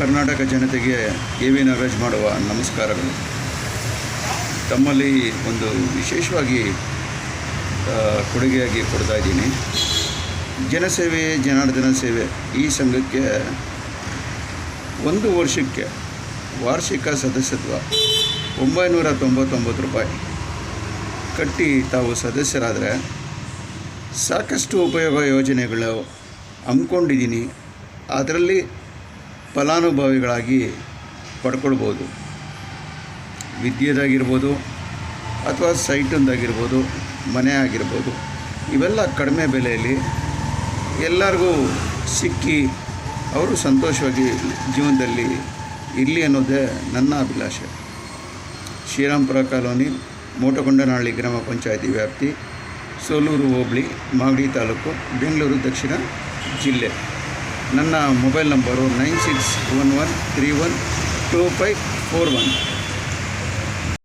ಕರ್ನಾಟಕ ಜನತೆಗೆ A V Nagaraj ಮಾಡುವ ನಮಸ್ಕಾರಗಳು. ತಮ್ಮಲ್ಲಿ ಒಂದು ವಿಶೇಷವಾಗಿ ಕೊಡುಗೆಯಾಗಿ ಕೊಡ್ತಾ ಇದ್ದೀನಿ. ಜನಸೇವೆ, ಜನಾರ್ದನ ಸೇವೆ ಈ ಸಂಘಕ್ಕೆ ಒಂದು ವರ್ಷಕ್ಕೆ ವಾರ್ಷಿಕ ಸದಸ್ಯತ್ವ ಒಂಬೈನೂರ ತೊಂಬತ್ತೊಂಬತ್ತು ರೂಪಾಯಿ. ಕಟ್ಟಿ ತಾವು ಸದಸ್ಯರಾದರೆ ಸಾಕಷ್ಟು ಉಪಯೋಗ ಯೋಜನೆಗಳು ಹಮ್ಮಿಕೊಂಡಿದ್ದೀನಿ. ಅದರಲ್ಲಿ ಫಲಾನುಭವಿಗಳಾಗಿ ಪಡ್ಕೊಳ್ಬೋದು. ವಿದ್ಯೆದಾಗಿರ್ಬೋದು ಅಥವಾ ಸೈಟೊಂದಾಗಿರ್ಬೋದು ಮನೆ ಆಗಿರ್ಬೋದು ಇವೆಲ್ಲ ಕಡಿಮೆ ಬೆಲೆಯಲ್ಲಿ ಎಲ್ಲರಿಗೂ ಸಿಕ್ಕಿ ಅವರು ಸಂತೋಷವಾಗಿ ಜೀವನದಲ್ಲಿ ಇರಲಿ ಅನ್ನೋದೇ ನನ್ನ ಅಭಿಲಾಷೆ. ಶ್ರೀರಾಮ್ಪುರ ಕಾಲೋನಿ ಮೋಟಕೊಂಡನಹಳ್ಳಿ ಗ್ರಾಮ ಪಂಚಾಯತಿ ವ್ಯಾಪ್ತಿ ಸೋಲೂರು ಹೋಬಳಿ, ಮಾಗಡಿ ತಾಲೂಕು, ಬೆಂಗಳೂರು ದಕ್ಷಿಣ ಜಿಲ್ಲೆ. ನನ್ನ mobile number nine six one one three one two five four one.